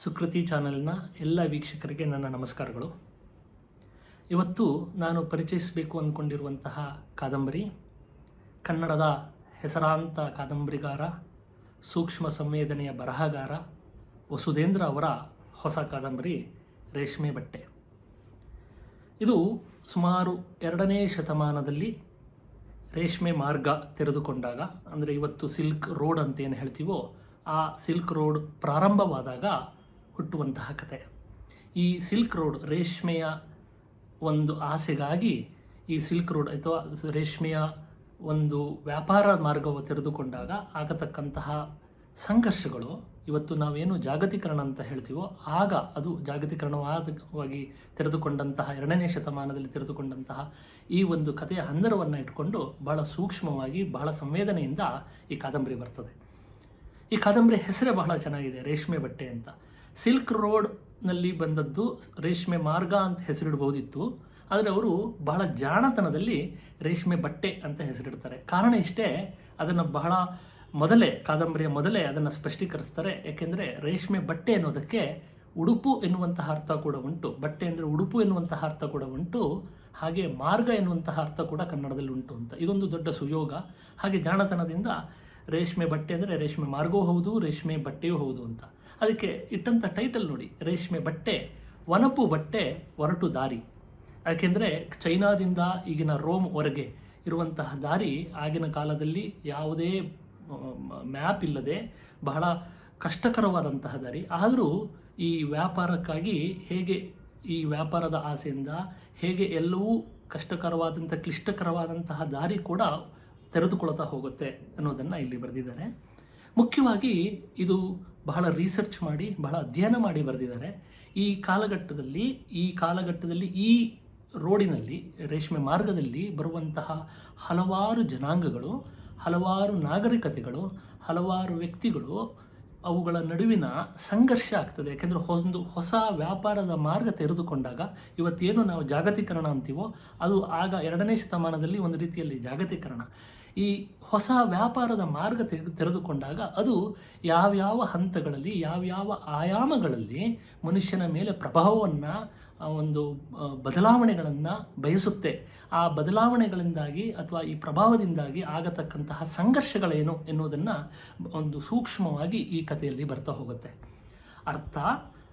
ಸುಕೃತಿ ಚಾನೆಲ್ನ ಎಲ್ಲ ವೀಕ್ಷಕರಿಗೆ ನನ್ನ ನಮಸ್ಕಾರಗಳು. ಇವತ್ತು ನಾನು ಪರಿಚಯಿಸಬೇಕು ಅಂದ್ಕೊಂಡಿರುವಂತಹ ಕಾದಂಬರಿ, ಕನ್ನಡದ ಹೆಸರಾಂತ ಕಾದಂಬರಿಗಾರ, ಸೂಕ್ಷ್ಮ ಸಂವೇದನೆಯ ಬರಹಗಾರ ವಸುಧೇಂದ್ರ ಅವರ ಹೊಸ ಕಾದಂಬರಿ, ರೇಷ್ಮೆ ಬಟ್ಟೆ. ಇದು ಸುಮಾರು ಎರಡನೇ ಶತಮಾನದಲ್ಲಿ ರೇಷ್ಮೆ ಮಾರ್ಗ ತೆರೆದುಕೊಂಡಾಗ, ಅಂದರೆ ಇವತ್ತು ಸಿಲ್ಕ್ ರೋಡ್ ಅಂತ ಏನು ಹೇಳ್ತೀವೋ, ಆ ಸಿಲ್ಕ್ ರೋಡ್ ಪ್ರಾರಂಭವಾದಾಗ ಹುಟ್ಟುವಂತಹ ಕತೆ. ಈ ಸಿಲ್ಕ್ ರೋಡ್ ರೇಷ್ಮೆಯ ಒಂದು ಆಸೆಗಾಗಿ ಈ ಸಿಲ್ಕ್ ರೋಡ್ ಅಥವಾ ರೇಷ್ಮೆಯ ಒಂದು ವ್ಯಾಪಾರ ಮಾರ್ಗವು ತೆರೆದುಕೊಂಡಾಗ ಆಗತಕ್ಕಂತಹ ಸಂಘರ್ಷಗಳು ಇವತ್ತು ನಾವೇನು ಜಾಗತೀಕರಣ ಅಂತ ಹೇಳ್ತೀವೋ ಆಗ ಅದು ಜಾಗತೀಕರಣವಾದವಾಗಿ ತೆರೆದುಕೊಂಡಂತಹ ಎರಡನೇ ಶತಮಾನದಲ್ಲಿ ತೆರೆದುಕೊಂಡಂತಹ ಈ ಒಂದು ಕಥೆಯ ಹಂದರವನ್ನು ಇಟ್ಕೊಂಡು ಬಹಳ ಸೂಕ್ಷ್ಮವಾಗಿ ಬಹಳ ಸಂವೇದನೆಯಿಂದ ಈ ಕಾದಂಬರಿ ಬರ್ತದೆ. ಈ ಕಾದಂಬರಿ ಹೆಸರೇ ಬಹಳ ಚೆನ್ನಾಗಿದೆ, ರೇಷ್ಮೆ ಬಟ್ಟೆ ಅಂತ. ಸಿಲ್ಕ್ ರೋಡ್ನಲ್ಲಿ ಬಂದದ್ದು ರೇಷ್ಮೆ ಮಾರ್ಗ ಅಂತ ಹೆಸರಿಡ್ಬೋದಿತ್ತು ಆದರೆ ಅವರು ಬಹಳ ಜಾಣತನದಲ್ಲಿ ರೇಷ್ಮೆ ಬಟ್ಟೆ ಅಂತ ಹೆಸರಿಡ್ತಾರೆ. ಕಾರಣ ಇಷ್ಟೇ, ಅದನ್ನು ಬಹಳ ಮೊದಲೇ, ಕಾದಂಬರಿಯ ಮೊದಲೇ ಅದನ್ನು ಸ್ಪಷ್ಟೀಕರಿಸ್ತಾರೆ. ಯಾಕೆಂದರೆ ರೇಷ್ಮೆ ಬಟ್ಟೆ ಅನ್ನೋದಕ್ಕೆ ಉಡುಪು ಎನ್ನುವಂತಹ ಅರ್ಥ ಕೂಡ ಉಂಟು. ಬಟ್ಟೆ ಅಂದರೆ ಉಡುಪು ಎನ್ನುವಂತಹ ಅರ್ಥ ಕೂಡ ಉಂಟು. ಹಾಗೆ ಮಾರ್ಗ ಎನ್ನುವಂತಹ ಅರ್ಥ ಕೂಡ ಕನ್ನಡದಲ್ಲಿ ಉಂಟು ಅಂತ. ಇದೊಂದು ದೊಡ್ಡ ಸುಯೋಗ. ಹಾಗೆ ಜಾಣತನದಿಂದ ರೇಷ್ಮೆ ಬಟ್ಟೆ ಅಂದರೆ ರೇಷ್ಮೆ ಮಾರ್ಗವೂ ಹೌದು, ರೇಷ್ಮೆ ಬಟ್ಟೆಯೂ ಹೌದು ಅಂತ. ಅದಕ್ಕೆ ಇಟ್ಟಂಥ ಟೈಟಲ್ ನೋಡಿ, ರೇಷ್ಮೆ ಬಟ್ಟೆ, ವನಪು ಬಟ್ಟೆ ಹೊರಟು ದಾರಿ. ಯಾಕೆಂದರೆ ಚೈನಾದಿಂದ ಈಗಿನ ರೋಮ್ವರೆಗೆ ಇರುವಂತಹ ದಾರಿ ಆಗಿನ ಕಾಲದಲ್ಲಿ ಯಾವುದೇ ಮ್ಯಾಪ್ ಇಲ್ಲದೆ ಬಹಳ ಕಷ್ಟಕರವಾದಂತಹ ದಾರಿ. ಆದರೂ ಈ ವ್ಯಾಪಾರಕ್ಕಾಗಿ ಹೇಗೆ ಈ ವ್ಯಾಪಾರದ ಆಸೆಯಿಂದ ಹೇಗೆ ಎಲ್ಲವೂ ಕಷ್ಟಕರವಾದಂಥ, ಕ್ಲಿಷ್ಟಕರವಾದಂತಹ ದಾರಿ ಕೂಡ ತೆರೆದುಕೊಳ್ತಾ ಹೋಗುತ್ತೆ ಅನ್ನೋದನ್ನು ಇಲ್ಲಿ ಬರೆದಿದ್ದಾರೆ. ಮುಖ್ಯವಾಗಿ ಇದು ಬಹಳ ರಿಸರ್ಚ್ ಮಾಡಿ, ಬಹಳ ಅಧ್ಯಯನ ಮಾಡಿ ಬರೆದಿದ್ದಾರೆ. ಈ ಕಾಲಘಟ್ಟದಲ್ಲಿ ಈ ಕಾಲಘಟ್ಟದಲ್ಲಿ ಈ ರೋಡಿನಲ್ಲಿ, ರೇಷ್ಮೆ ಮಾರ್ಗದಲ್ಲಿ ಬರುವಂತಹ ಹಲವಾರು ಜನಾಂಗಗಳು, ಹಲವಾರು ನಾಗರಿಕತೆಗಳು, ಹಲವಾರು ವ್ಯಕ್ತಿಗಳು ಅವುಗಳ ನಡುವಿನ ಸಂಘರ್ಷ ಆಗ್ತದೆ. ಯಾಕೆಂದರೆ ಒಂದು ಹೊಸ ವ್ಯಾಪಾರದ ಮಾರ್ಗ ತೆರೆದುಕೊಂಡಾಗ ಇವತ್ತೇನು ನಾವು ಜಾಗತೀಕರಣ ಅಂತೀವೋ, ಅದು ಆಗ ಎರಡನೇ ಶತಮಾನದಲ್ಲಿ ಒಂದು ರೀತಿಯಲ್ಲಿ ಜಾಗತೀಕರಣ. ಈ ಹೊಸ ವ್ಯಾಪಾರದ ಮಾರ್ಗ ತೆಗೆದು ತೆರೆದುಕೊಂಡಾಗ ಅದು ಯಾವ್ಯಾವ ಹಂತಗಳಲ್ಲಿ, ಯಾವ್ಯಾವ ಆಯಾಮಗಳಲ್ಲಿ ಮನುಷ್ಯನ ಮೇಲೆ ಪ್ರಭಾವವನ್ನು ಒಂದು ಬದಲಾವಣೆಗಳನ್ನು ಬಯಸುತ್ತೆ. ಆ ಬದಲಾವಣೆಗಳಿಂದಾಗಿ ಅಥವಾ ಈ ಪ್ರಭಾವದಿಂದಾಗಿ ಆಗತಕ್ಕಂತಹ ಸಂಘರ್ಷಗಳೇನು ಎನ್ನುವುದನ್ನು ಒಂದು ಸೂಕ್ಷ್ಮವಾಗಿ ಈ ಕಥೆಯಲ್ಲಿ ಬರ್ತಾ ಹೋಗುತ್ತೆ. ಅರ್ಥ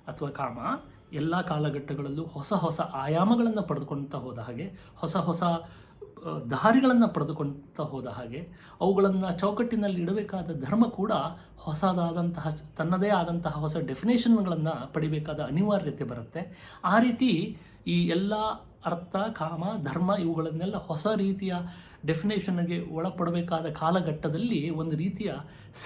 ಅಥವಾ ಕಾಮ ಎಲ್ಲ ಕಾಲಘಟ್ಟಗಳಲ್ಲೂ ಹೊಸ ಹೊಸ ಆಯಾಮಗಳನ್ನು ಪಡೆದುಕೊಳ್ತಾ ಹೋದ ಹಾಗೆ ಹೊಸ ಹೊಸ ದಾರಿಗಳನ್ನು ಪಡೆದುಕೊಳ್ತಾ ಹೋದ ಹಾಗೆ ಅವುಗಳನ್ನು ಚೌಕಟ್ಟಿನಲ್ಲಿ ಇಡಬೇಕಾದ ಧರ್ಮ ಕೂಡ ಹೊಸದಾದಂತಹ, ತನ್ನದೇ ಆದಂತಹ ಹೊಸ ಡೆಫಿನೇಷನ್ಗಳನ್ನು ಪಡಿಬೇಕಾದ ಅನಿವಾರ್ಯತೆ ಬರುತ್ತೆ. ಆ ರೀತಿ ಈ ಎಲ್ಲ ಅರ್ಥ, ಕಾಮ, ಧರ್ಮ ಇವುಗಳನ್ನೆಲ್ಲ ಹೊಸ ರೀತಿಯ ಡೆಫಿನೇಷನ್ಗೆ ಒಳಪಡಬೇಕಾದ ಕಾಲಘಟ್ಟದಲ್ಲಿ ಒಂದು ರೀತಿಯ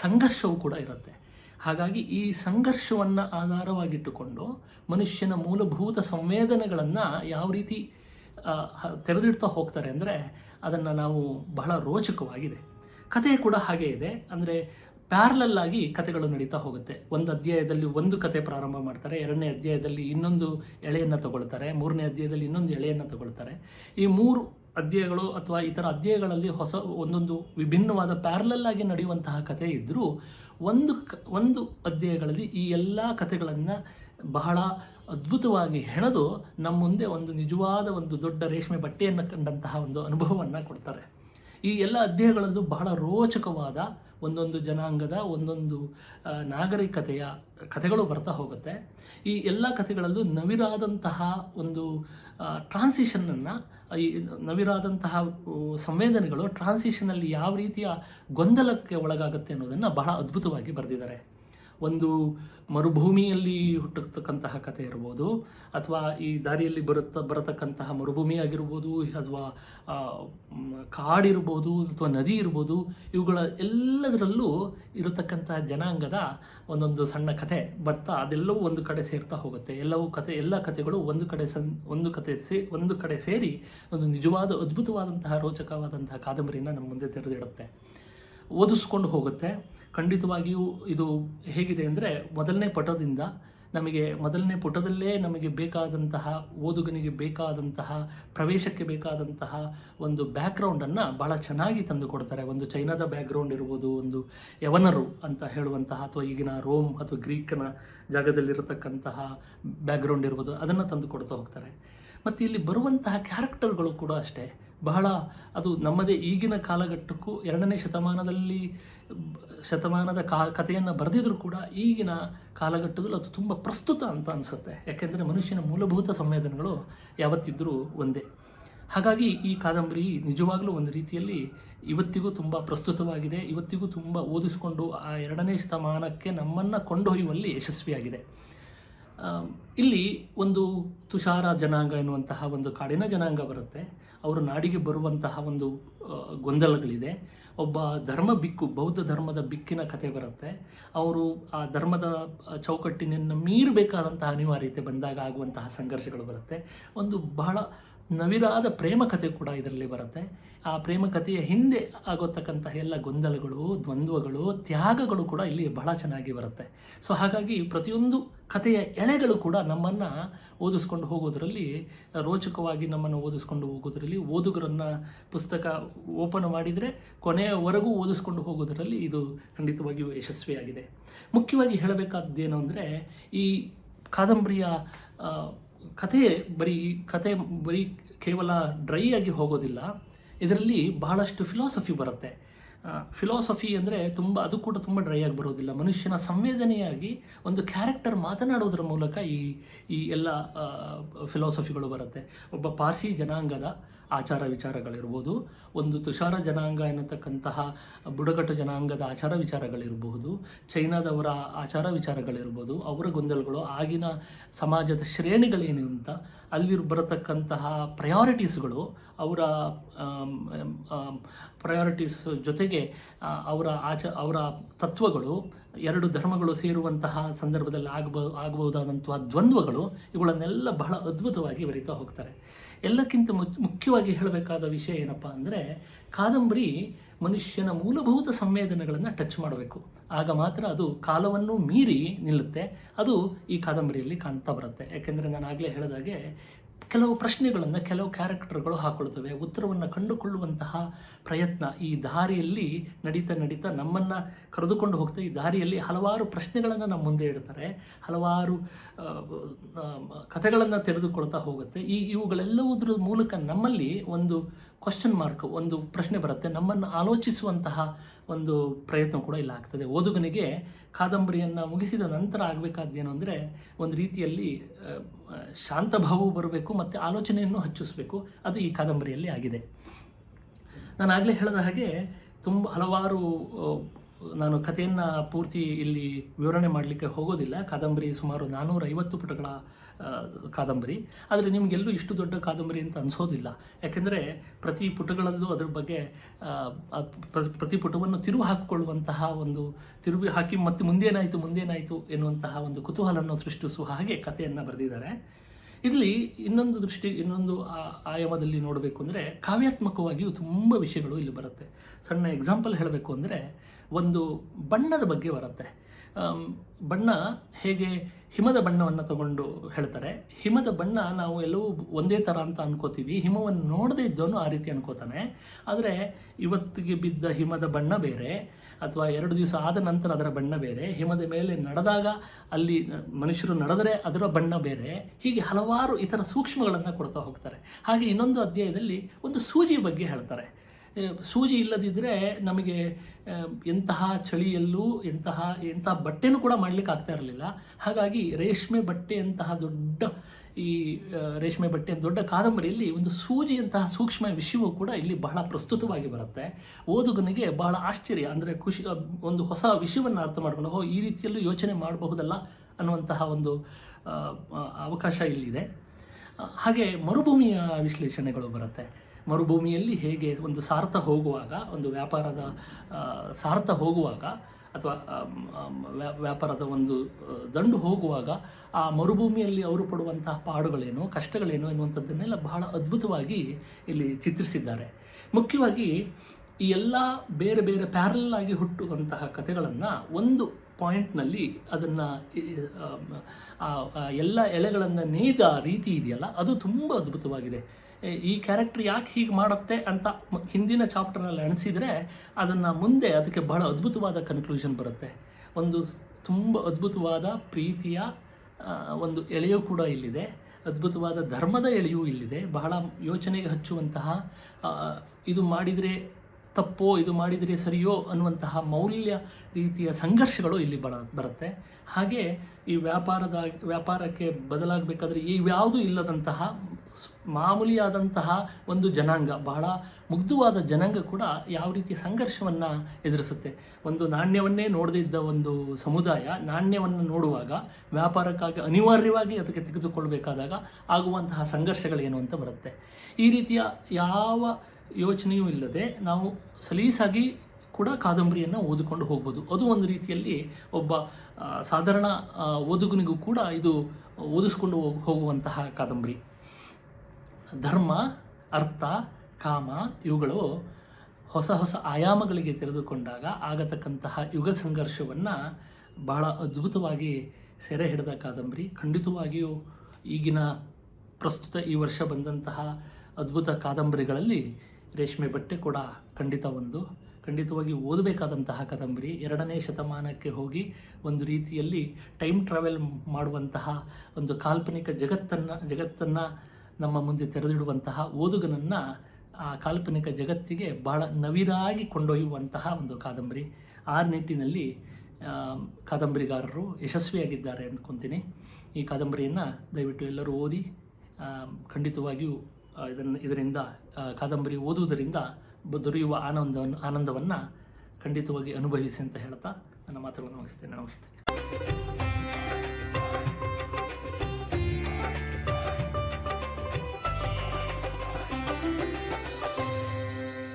ಸಂಘರ್ಷವು ಕೂಡ ಇರುತ್ತೆ. ಹಾಗಾಗಿ ಈ ಸಂಘರ್ಷವನ್ನು ಆಧಾರವಾಗಿಟ್ಟುಕೊಂಡು ಮನುಷ್ಯನ ಮೂಲಭೂತ ಸಂವೇದನೆಗಳನ್ನು ಯಾವ ರೀತಿ ತೆರೆದಿಡ್ತಾ ಹೋಗ್ತಾರೆ ಅಂದರೆ ಅದನ್ನು ನಾವು ಬಹಳ ರೋಚಕವಾಗಿದೆ. ಕಥೆ ಕೂಡ ಹಾಗೆ ಇದೆ. ಅಂದರೆ ಪ್ಯಾರಲಲ್ ಆಗಿ ಕಥೆಗಳು ನಡೀತಾ ಹೋಗುತ್ತೆ. ಒಂದು ಅಧ್ಯಾಯದಲ್ಲಿ ಒಂದು ಕತೆ ಪ್ರಾರಂಭ ಮಾಡ್ತಾರೆ, ಎರಡನೇ ಅಧ್ಯಾಯದಲ್ಲಿ ಇನ್ನೊಂದು ಎಳೆಯನ್ನು ತಗೊಳ್ತಾರೆ, ಮೂರನೇ ಅಧ್ಯಾಯದಲ್ಲಿ ಇನ್ನೊಂದು ಎಳೆಯನ್ನು ತಗೊಳ್ತಾರೆ. ಈ ಮೂರು ಅಧ್ಯಾಯಗಳು ಅಥವಾ ಇತರ ಅಧ್ಯಾಯಗಳಲ್ಲಿ ಹೊಸ ಒಂದೊಂದು ವಿಭಿನ್ನವಾದ ಪ್ಯಾರಲಲ್ ಆಗಿ ನಡೆಯುವಂತಹ ಕಥೆ ಇದ್ದರೂ ಒಂದು ಒಂದು ಅಧ್ಯಾಯಗಳಲ್ಲಿ ಈ ಎಲ್ಲ ಕಥೆಗಳನ್ನು ಬಹಳ ಅದ್ಭುತವಾಗಿ ಹೆಣೆದು ನಮ್ಮ ಮುಂದೆ ಒಂದು ನಿಜವಾದ ಒಂದು ದೊಡ್ಡ ರೇಷ್ಮೆ ಬಟ್ಟೆಯನ್ನು ಕಂಡಂತಹ ಒಂದು ಅನುಭವವನ್ನು ಕೊಡ್ತಾರೆ. ಈ ಎಲ್ಲ ಅಧ್ಯಾಯಗಳಲ್ಲೂ ಬಹಳ ರೋಚಕವಾದ ಒಂದೊಂದು ಜನಾಂಗದ ಒಂದೊಂದು ನಾಗರಿಕತೆಯ ಕಥೆಗಳು ಬರ್ತಾ ಹೋಗುತ್ತೆ. ಈ ಎಲ್ಲ ಕಥೆಗಳಲ್ಲೂ ನವಿರಾದಂತಹ ಒಂದು ಟ್ರಾನ್ಸಿಷನನ್ನು ಈ ನವಿರಾದಂತಹ ಸಂವೇದನೆಗಳು ಟ್ರಾನ್ಸಿಷನಲ್ಲಿ ಯಾವ ರೀತಿಯ ಗೊಂದಲಕ್ಕೆ ಒಳಗಾಗುತ್ತೆ ಅನ್ನೋದನ್ನು ಬಹಳ ಅದ್ಭುತವಾಗಿ ಬರೆದಿದ್ದಾರೆ. ಒಂದು ಮರುಭೂಮಿಯಲ್ಲಿ ಹುಟ್ಟತಕ್ಕಂತಹ ಕಥೆ ಇರ್ಬೋದು, ಅಥವಾ ಈ ದಾರಿಯಲ್ಲಿ ಬರುತ್ತ, ಬರತಕ್ಕಂತಹ ಮರುಭೂಮಿ ಆಗಿರ್ಬೋದು, ಅಥವಾ ಕಾಡಿರ್ಬೋದು, ಅಥವಾ ನದಿ ಇರ್ಬೋದು, ಇವುಗಳ ಎಲ್ಲದರಲ್ಲೂ ಇರತಕ್ಕಂತಹ ಜನಾಂಗದ ಒಂದೊಂದು ಸಣ್ಣ ಕಥೆ ಬರ್ತಾ ಅದೆಲ್ಲವೂ ಒಂದು ಕಡೆ ಸೇರ್ತಾ ಹೋಗುತ್ತೆ. ಎಲ್ಲವೂ ಕತೆ ಎಲ್ಲ ಕಥೆಗಳು ಒಂದು ಕಡೆ ಸನ್ ಒಂದು ಕತೆ ಸೇ, ಒಂದು ಕಡೆ ಸೇರಿ ಒಂದು ನಿಜವಾದ, ಅದ್ಭುತವಾದಂತಹ, ರೋಚಕವಾದಂತಹ ಕಾದಂಬರಿಯನ್ನು ನಮ್ಮ ಮುಂದೆ ತೆರೆದಿಡುತ್ತೆ. ಓದಿಸ್ಕೊಂಡು ಹೋಗುತ್ತೆ. ಖಂಡಿತವಾಗಿಯೂ ಇದು ಹೇಗಿದೆ ಅಂದರೆ ಮೊದಲನೇ ಪಟದಿಂದ ನಮಗೆ ಮೊದಲನೇ ಪುಟದಲ್ಲೇ ನಮಗೆ ಬೇಕಾದಂತಹ ಓದುಗನಿಗೆ ಬೇಕಾದಂತಹ ಪ್ರವೇಶಕ್ಕೆ ಬೇಕಾದಂತಹ ಒಂದು ಬ್ಯಾಕ್ಗ್ರೌಂಡನ್ನು ಬಹಳ ಚೆನ್ನಾಗಿ ತಂದು ಕೊಡ್ತಾರೆ ಒಂದು ಚೈನಾದ ಬ್ಯಾಕ್ಗ್ರೌಂಡ್ ಇರ್ಬೋದು, ಒಂದು ಯವನರು ಅಂತ ಹೇಳುವಂತಹ ಅಥವಾ ಈಗಿನ ರೋಮ್ ಅಥವಾ ಗ್ರೀಕ್ನ ಜಾಗದಲ್ಲಿರತಕ್ಕಂತಹ ಬ್ಯಾಕ್ಗ್ರೌಂಡ್ ಇರ್ಬೋದು, ಅದನ್ನು ತಂದು ಕೊಡ್ತಾ ಹೋಗ್ತಾರೆ. ಮತ್ತು ಇಲ್ಲಿ ಬರುವಂತಹ ಕ್ಯಾರೆಕ್ಟರ್ಗಳು ಕೂಡ ಅಷ್ಟೇ. ಬಹಳ ಅದು ನಮ್ಮದೇ ಈಗಿನ ಕಾಲಘಟ್ಟಕ್ಕೂ ಎರಡನೇ ಶತಮಾನದಲ್ಲಿ ಶತಮಾನದ ಕಾ, ಕಥೆಯನ್ನು ಬರೆದಿದ್ರು ಕೂಡ ಈಗಿನ ಕಾಲಘಟ್ಟದಲ್ಲಿ ಅದು ತುಂಬ ಪ್ರಸ್ತುತ ಅಂತ ಅನಿಸುತ್ತೆ. ಯಾಕೆಂದರೆ ಮನುಷ್ಯನ ಮೂಲಭೂತ ಸಂವೇದನೆಗಳು ಯಾವತ್ತಿದ್ದರೂ ಒಂದೇ. ಹಾಗಾಗಿ ಈ ಕಾದಂಬರಿ ನಿಜವಾಗ್ಲೂ ಒಂದು ರೀತಿಯಲ್ಲಿ ಇವತ್ತಿಗೂ ತುಂಬ ಪ್ರಸ್ತುತವಾಗಿದೆ. ಇವತ್ತಿಗೂ ತುಂಬ ಓದಿಸಿಕೊಂಡು ಆ ಎರಡನೇ ಶತಮಾನಕ್ಕೆ ನಮ್ಮನ್ನು ಕೊಂಡೊಯ್ಯುವಲ್ಲಿ ಯಶಸ್ವಿಯಾಗಿದೆ. ಇಲ್ಲಿ ಒಂದು ತುಷಾರ ಜನಾಂಗ ಎನ್ನುವಂತಹ ಒಂದು ಕಾಡಿನ ಜನಾಂಗ ಬರುತ್ತೆ. ಅವರು ನಾಡಿಗೆ ಬರುವಂತಹ ಒಂದು ಗೊಂದಲಗಳಿದೆ. ಒಬ್ಬ ಧರ್ಮ ಬಿಕ್ಕು, ಬೌದ್ಧ ಧರ್ಮದ ಬಿಕ್ಕಿನ ಕತೆ ಬರುತ್ತೆ. ಅವರು ಆ ಧರ್ಮದ ಚೌಕಟ್ಟಿನನ್ನು ಮೀರಬೇಕಾದಂತಹ ಅನಿವಾರ್ಯತೆ ಬಂದಾಗ ಆಗುವಂತಹ ಸಂಘರ್ಷಗಳು ಬರುತ್ತೆ. ಒಂದು ಬಹಳ ನವಿರಾದ ಪ್ರೇಮ ಕಥೆ ಕೂಡ ಇದರಲ್ಲಿ ಬರುತ್ತೆ. ಆ ಪ್ರೇಮ ಕಥೆಯ ಹಿಂದೆ ಆಗೋತಕ್ಕಂತಹ ಎಲ್ಲ ಗೊಂದಲಗಳು, ದ್ವಂದ್ವಗಳು, ತ್ಯಾಗಗಳು ಕೂಡ ಇಲ್ಲಿ ಬಹಳ ಚೆನ್ನಾಗಿ ಬರುತ್ತೆ. ಸೊ ಹಾಗಾಗಿ ಪ್ರತಿಯೊಂದು ಕಥೆಯ ಎಳೆಗಳು ಕೂಡ ನಮ್ಮನ್ನು ಓದಿಸ್ಕೊಂಡು ಹೋಗೋದರಲ್ಲಿ, ರೋಚಕವಾಗಿ ನಮ್ಮನ್ನು ಓದಿಸ್ಕೊಂಡು ಹೋಗೋದರಲ್ಲಿ, ಓದುಗರನ್ನು ಪುಸ್ತಕ ಓಪನ್ ಮಾಡಿದರೆ ಕೊನೆಯವರೆಗೂ ಓದಿಸ್ಕೊಂಡು ಹೋಗೋದರಲ್ಲಿ ಇದು ಖಂಡಿತವಾಗಿಯೂ ಯಶಸ್ವಿಯಾಗಿದೆ. ಮುಖ್ಯವಾಗಿ ಹೇಳಬೇಕಾದ್ದೇನು ಅಂದರೆ ಈ ಕಾದಂಬರಿಯ ಕಥೆ ಬರೀ ಕಥೆ ಬರೀ ಕೇವಲ ಡ್ರೈ ಆಗಿ ಹೋಗೋದಿಲ್ಲ. ಇದರಲ್ಲಿ ಬಹಳಷ್ಟು ಫಿಲಾಸಫಿ ಬರುತ್ತೆ. ಫಿಲಾಸಫಿ ಅಂದರೆ ತುಂಬ, ಅದು ಕೂಡ ತುಂಬ ಡ್ರೈ ಆಗಿ ಬರೋದಿಲ್ಲ. ಮನುಷ್ಯನ ಸಂವೇದನೆಯಾಗಿ ಒಂದು ಕ್ಯಾರೆಕ್ಟರ್ ಮಾತನಾಡೋದ್ರ ಮೂಲಕ ಈ ಈ ಎಲ್ಲ ಫಿಲಾಸಫಿಗಳು ಬರುತ್ತೆ. ಒಬ್ಬ ಪಾರ್ಸಿ ಜನಾಂಗದ ಆಚಾರ ವಿಚಾರಗಳಿರ್ಬೋದು, ಒಂದು ತುಷಾರ ಜನಾಂಗ ಎನ್ನತಕ್ಕಂತಹ ಬುಡಕಟ್ಟು ಜನಾಂಗದ ಆಚಾರ ವಿಚಾರಗಳಿರಬಹುದು, ಚೈನಾದವರ ಆಚಾರ ವಿಚಾರಗಳಿರ್ಬೋದು, ಅವರ ಗೊಂದಲಗಳು, ಆಗಿನ ಸಮಾಜದ ಶ್ರೇಣಿಗಳೇನು ಅಂತ ಅಲ್ಲಿ ಬರತಕ್ಕಂತಹ ಪ್ರಯಾರಿಟೀಸ್ಗಳು ಅವರ ಪ್ರಯಾರಿಟೀಸ್ ಜೊತೆಗೆ ಅವರ ಆಚ, ಅವರ ತತ್ವಗಳು, ಎರಡು ಧರ್ಮಗಳು ಸೇರುವಂತಹ ಸಂದರ್ಭದಲ್ಲಿ ಆಗಬ, ಆಗಬಹುದಾದಂತಹ ದ್ವಂದ್ವಗಳು, ಇವುಗಳನ್ನೆಲ್ಲ ಬಹಳ ಅದ್ಭುತವಾಗಿ ಬರೀತಾ ಹೋಗ್ತಾರೆ. ಎಲ್ಲಕ್ಕಿಂತ ಮುಖ್ಯವಾಗಿ ಹೇಳಬೇಕಾದ ವಿಷಯ ಏನಪ್ಪ ಅಂದರೆ ಕಾದಂಬರಿ ಮನುಷ್ಯನ ಮೂಲಭೂತ ಸಂವೇದನೆಗಳನ್ನು ಟಚ್ ಮಾಡಬೇಕು. ಆಗ ಮಾತ್ರ ಅದು ಕಾಲವನ್ನು ಮೀರಿ ನಿಲ್ಲುತ್ತೆ. ಅದು ಈ ಕಾದಂಬರಿಯಲ್ಲಿ ಕಾಣ್ತಾ ಬರುತ್ತೆ. ಯಾಕೆಂದರೆ ನಾನು ಆಗಲೇ ಹೇಳಿದಾಗೆ ಕೆಲವು ಪ್ರಶ್ನೆಗಳನ್ನು ಕೆಲವು ಕ್ಯಾರೆಕ್ಟರ್ಗಳು ಹಾಕೊಳ್ತವೆ. ಉತ್ತರವನ್ನು ಕಂಡುಕೊಳ್ಳುವಂತಹ ಪ್ರಯತ್ನ ಈ ದಾರಿಯಲ್ಲಿ ನಡೀತಾ ನಡೀತಾ ನಮ್ಮನ್ನು ಕರೆದುಕೊಂಡು ಹೋಗ್ತಾ ಈ ದಾರಿಯಲ್ಲಿ ಹಲವಾರು ಪ್ರಶ್ನೆಗಳನ್ನು ನಮ್ಮ ಮುಂದೆ ಇಡ್ತಾರೆ. ಹಲವಾರು ಕಥೆಗಳನ್ನು ತೆರೆದುಕೊಳ್ತಾ ಹೋಗುತ್ತೆ. ಈ ಇವುಗಳೆಲ್ಲವುದ್ರ ಮೂಲಕ ನಮ್ಮಲ್ಲಿ ಒಂದು ಕ್ವಶನ್ ಮಾರ್ಕ್ ಒಂದು ಪ್ರಶ್ನೆ ಬರುತ್ತೆ. ನಮ್ಮನ್ನು ಆಲೋಚಿಸುವಂತಹ ಒಂದು ಪ್ರಯತ್ನ ಕೂಡ ಇಲ್ಲ ಆಗ್ತದೆ. ಓದುಗನಿಗೆ ಕಾದಂಬರಿಯನ್ನು ಮುಗಿಸಿದ ನಂತರ ಆಗಬೇಕಾದ್ದೇನು ಅಂದರೆ ಒಂದು ರೀತಿಯಲ್ಲಿ ಶಾಂತ ಭಾವವು ಬರಬೇಕು ಮತ್ತು ಆಲೋಚನೆಯನ್ನು ಹಚ್ಚಿಸಬೇಕು. ಅದು ಈ ಕಾದಂಬರಿಯಲ್ಲಿ ಆಗಿದೆ. ನಾನು ಆಗಲೇ ಹೇಳಿದ ಹಾಗೆ ತುಂಬ ಹಲವಾರು ನಾನು ಕಥೆಯನ್ನು ಪೂರ್ತಿ ಇಲ್ಲಿ ವಿವರಣೆ ಮಾಡಲಿಕ್ಕೆ ಹೋಗೋದಿಲ್ಲ. ಕಾದಂಬರಿ ಸುಮಾರು ನಾನ್ನೂರ ಪುಟಗಳ ಕಾದಂಬರಿ. ಆದರೆ ನಿಮಗೆಲ್ಲೂ ಇಷ್ಟು ದೊಡ್ಡ ಕಾದಂಬರಿ ಅಂತ ಅನಿಸೋದಿಲ್ಲ. ಯಾಕೆಂದರೆ ಪ್ರತಿ ಪುಟಗಳಲ್ಲೂ ಅದ್ರ ಬಗ್ಗೆ ಪ್ರತಿ ಪುಟವನ್ನು ತಿರುವು ಹಾಕಿಕೊಳ್ಳುವಂತಹ ಒಂದು, ತಿರುವಿ ಹಾಕಿ ಮತ್ತೆ ಮುಂದೇನಾಯಿತು ಮುಂದೇನಾಯಿತು ಎನ್ನುವಂತಹ ಒಂದು ಕುತೂಹಲವನ್ನು ಸೃಷ್ಟಿಸುವ ಹಾಗೆ ಕಥೆಯನ್ನು ಬರೆದಿದ್ದಾರೆ. ಇಲ್ಲಿ ಇನ್ನೊಂದು ದೃಷ್ಟಿ, ಇನ್ನೊಂದು ಆಯಾಮದಲ್ಲಿ ನೋಡಬೇಕು ಅಂದರೆ ಕಾವ್ಯಾತ್ಮಕವಾಗಿಯೂ ತುಂಬ ವಿಷಯಗಳು ಇಲ್ಲಿ ಬರುತ್ತೆ. ಸಣ್ಣ ಎಕ್ಸಾಂಪಲ್ ಹೇಳಬೇಕು ಅಂದರೆ ಒಂದು ಬಣ್ಣದ ಬಗ್ಗೆ ಬರುತ್ತೆ. ಬಣ್ಣ ಹೇಗೆ ಹಿಮದ ಬಣ್ಣವನ್ನು ತಗೊಂಡು ಹೇಳ್ತಾರೆ. ಹಿಮದ ಬಣ್ಣ ನಾವು ಎಲ್ಲವೂ ಒಂದೇ ಥರ ಅಂತ ಅನ್ಕೋತೀವಿ. ಹಿಮವನ್ನು ನೋಡದೇ ಇದ್ದವನು ಆ ರೀತಿ ಅನ್ಕೋತಾನೆ. ಆದರೆ ಇವತ್ತಿಗೆ ಬಿದ್ದ ಹಿಮದ ಬಣ್ಣ ಬೇರೆ, ಅಥವಾ ಎರಡು ದಿವಸ ಆದ ನಂತರ ಅದರ ಬಣ್ಣ ಬೇರೆ, ಹಿಮದ ಮೇಲೆ ನಡೆದಾಗ ಅಲ್ಲಿ ಮನುಷ್ಯರು ನಡೆದರೆ ಅದರ ಬಣ್ಣ ಬೇರೆ, ಹೀಗೆ ಹಲವಾರು ಇತರ ಸೂಕ್ಷ್ಮಗಳನ್ನು ಕೊಡ್ತಾ ಹೋಗ್ತಾರೆ. ಹಾಗೆ ಇನ್ನೊಂದು ಅಧ್ಯಾಯದಲ್ಲಿ ಒಂದು ಸೂಜಿಯ ಬಗ್ಗೆ ಹೇಳ್ತಾರೆ. ಸೂಜಿ ಇಲ್ಲದಿದ್ದರೆ ನಮಗೆ ಎಂತಹ ಚಳಿಯಲ್ಲೂ, ಎಂತಹ ಎಂತಹ ಬಟ್ಟೆನೂ ಕೂಡ ಮಾಡಲಿಕ್ಕೆ ಆಗ್ತಾ ಇರಲಿಲ್ಲ. ಹಾಗಾಗಿ ರೇಷ್ಮೆ ಬಟ್ಟೆಯಂತಹ ದೊಡ್ಡ ಈ ರೇಷ್ಮೆ ಬಟ್ಟೆ ದೊಡ್ಡ ಕಾದಂಬರಿಯಲ್ಲಿ ಒಂದು ಸೂಜಿಯಂತಹ ಸೂಕ್ಷ್ಮ ವಿಷಯವೂ ಕೂಡ ಇಲ್ಲಿ ಬಹಳ ಪ್ರಸ್ತುತವಾಗಿ ಬರುತ್ತೆ. ಓದುಗನಿಗೆ ಬಹಳ ಆಶ್ಚರ್ಯ, ಅಂದರೆ ಖುಷಿ ಒಂದು ಹೊಸ ವಿಷಯವನ್ನು ಅರ್ಥ ಮಾಡ್ಕೊಂಡು ಓ ಈ ರೀತಿಯಲ್ಲೂ ಯೋಚನೆ ಮಾಡಬಹುದಲ್ಲ ಅನ್ನುವಂತಹ ಒಂದು ಅವಕಾಶ ಇಲ್ಲಿದೆ. ಹಾಗೆ ಮರುಭೂಮಿಯ ವಿಶ್ಲೇಷಣೆಗಳು ಬರುತ್ತೆ. ಮರುಭೂಮಿಯಲ್ಲಿ ಹೇಗೆ ಒಂದು ಸಾರ್ಥ ಹೋಗುವಾಗ, ಒಂದು ವ್ಯಾಪಾರದ ಸಾರ್ಥ ಹೋಗುವಾಗ ಅಥವಾ ವ್ಯಾಪಾರದ ಒಂದು ದಂಡು ಹೋಗುವಾಗ ಆ ಮರುಭೂಮಿಯಲ್ಲಿ ಅವರು ಪಡುವಂತಹ ಪಾಡುಗಳೇನು, ಕಷ್ಟಗಳೇನು ಎನ್ನುವಂಥದ್ದನ್ನೆಲ್ಲ ಬಹಳ ಅದ್ಭುತವಾಗಿ ಇಲ್ಲಿ ಚಿತ್ರಿಸಿದ್ದಾರೆ. ಮುಖ್ಯವಾಗಿ ಈ ಎಲ್ಲ ಬೇರೆ ಬೇರೆ ಪ್ಯಾರಲ್ ಆಗಿ ಹುಟ್ಟುವಂತಹ ಕಥೆಗಳನ್ನು ಒಂದು ಪಾಯಿಂಟ್ನಲ್ಲಿ ಅದನ್ನು ಎಲ್ಲ ಎಳೆಗಳನ್ನು ನೇಯ್ದ ರೀತಿ ಇದೆಯಲ್ಲ, ಅದು ತುಂಬ ಅದ್ಭುತವಾಗಿದೆ. ಈ ಕ್ಯಾರೆಕ್ಟರ್ ಯಾಕೆ ಹೀಗೆ ಮಾಡುತ್ತೆ ಅಂತ ಹಿಂದಿನ ಚಾಪ್ಟರ್ನಲ್ಲಿ ಅನಿಸಿದರೆ ಅದನ್ನು ಮುಂದೆ ಅದಕ್ಕೆ ಬಹಳ ಅದ್ಭುತವಾದ ಕನ್ಕ್ಲೂಷನ್ ಬರುತ್ತೆ. ಒಂದು ತುಂಬ ಅದ್ಭುತವಾದ ಪ್ರೀತಿಯ ಒಂದು ಎಳೆಯೂ ಕೂಡ ಇಲ್ಲಿದೆ. ಅದ್ಭುತವಾದ ಧರ್ಮದ ಎಳೆಯೂ ಇಲ್ಲಿದೆ. ಬಹಳ ಯೋಚನೆಗೆ ಹಚ್ಚುವಂತಹ ಇದು ಮಾಡಿದರೆ ತಪ್ಪೋ, ಇದು ಮಾಡಿದರೆ ಸರಿಯೋ ಅನ್ನುವಂತಹ ಮೌಲ್ಯ ರೀತಿಯ ಸಂಘರ್ಷಗಳು ಇಲ್ಲಿ ಬಳ, ಬರುತ್ತೆ. ಹಾಗೆ ಈ ವ್ಯಾಪಾರದ ವ್ಯಾಪಾರಕ್ಕೆ ಬದಲಾಗಬೇಕಾದ್ರೆ ಇವ್ಯಾವುದೂ ಇಲ್ಲದಂತಹ ಸ್- ಮಾಮೂಲಿಯಾದಂತಹ ಒಂದು ಜನಾಂಗ, ಬಹಳ ಮುಗ್ಧವಾದ ಜನಾಂಗ ಕೂಡ ಯಾವ ರೀತಿ ಸಂಘರ್ಷವನ್ನು ಎದುರಿಸುತ್ತೆ. ಒಂದು ನಾಣ್ಯವನ್ನೇ ನೋಡದಿದ್ದ ಒಂದು ಸಮುದಾಯ ನಾಣ್ಯವನ್ನು ನೋಡುವಾಗ ವ್ಯಾಪಾರಕ್ಕಾಗಿ ಅನಿವಾರ್ಯವಾಗಿ ಅದಕ್ಕೆ ತೆಗೆದುಕೊಳ್ಬೇಕಾದಾಗ ಆಗುವಂತಹ ಸಂಘರ್ಷಗಳೇನು ಅಂತ ಬರುತ್ತೆ. ಈ ರೀತಿಯ ಯಾವ ಯೋಚನೆಯೂ ಇಲ್ಲದೆ ನಾವು ಸಲೀಸಾಗಿ ಕೂಡ ಕಾದಂಬರಿಯನ್ನು ಓದಿಕೊಂಡು ಹೋಗ್ಬೋದು. ಅದು ಒಂದು ರೀತಿಯಲ್ಲಿ ಒಬ್ಬ ಸಾಧಾರಣ ಓದುಗನಿಗೂ ಕೂಡ ಇದು ಓದಿಸ್ಕೊಂಡು ಹೋಗ್- ಹೋಗುವಂತಹ ಕಾದಂಬರಿ. ಧರ್ಮ, ಅರ್ಥ, ಕಾಮ ಇವುಗಳು ಹೊಸ ಹೊಸ ಆಯಾಮಗಳಿಗೆ ತೆರೆದುಕೊಂಡಾಗ ಆಗತಕ್ಕಂತಹ ಯುಗ ಸಂಘರ್ಷವನ್ನು ಬಹಳ ಅದ್ಭುತವಾಗಿ ಸೆರೆ ಹಿಡಿದ ಕಾದಂಬರಿ. ಖಂಡಿತವಾಗಿಯೂ ಈಗಿನ ಪ್ರಸ್ತುತ ಈ ವರ್ಷ ಬಂದಂತಹ ಅದ್ಭುತ ಕಾದಂಬರಿಗಳಲ್ಲಿ ರೇಷ್ಮೆ ಬಟ್ಟೆ ಕೂಡ ಖಂಡಿತ ಒಂದು. ಖಂಡಿತವಾಗಿ ಓದಬೇಕಾದಂತಹ ಕಾದಂಬರಿ. ಎರಡನೇ ಶತಮಾನಕ್ಕೆ ಹೋಗಿ ಒಂದು ರೀತಿಯಲ್ಲಿ ಟೈಮ್ ಟ್ರಾವೆಲ್ ಮಾಡುವಂತಹ ಒಂದು ಕಾಲ್ಪನಿಕ ಜಗತ್ತನ್ನು ಜಗತ್ತನ್ನು ನಮ್ಮ ಮುಂದೆ ತೆರೆದಿಡುವಂತಹ ಓದುಗನನ್ನು ಆ ಕಾಲ್ಪನಿಕ ಜಗತ್ತಿಗೆ ಬಹಳ ನವಿರಾಗಿ ಕೊಂಡೊಯ್ಯುವಂತಹ ಒಂದು ಕಾದಂಬರಿ. ಆ ನಿಟ್ಟಿನಲ್ಲಿ ಕಾದಂಬರಿಗಾರರು ಯಶಸ್ವಿಯಾಗಿದ್ದಾರೆ ಅಂದ್ಕೊತೀನಿ. ಈ ಕಾದಂಬರಿಯನ್ನು ದಯವಿಟ್ಟು ಎಲ್ಲರೂ ಓದಿ ಖಂಡಿತವಾಗಿಯೂ ಇದನ್ನು, ಇದರಿಂದ ಕಾದಂಬರಿ ಓದುವುದರಿಂದ ದೊರೆಯುವ ಆನಂದವನ್ನು ಆನಂದವನ್ನು ಖಂಡಿತವಾಗಿ ಅನುಭವಿಸಿ ಅಂತ ಹೇಳ್ತಾ ನನ್ನ ಮಾತುಗಳನ್ನು ಮುಗಿಸ್ತೇನೆ. ನಮಸ್ತೆ.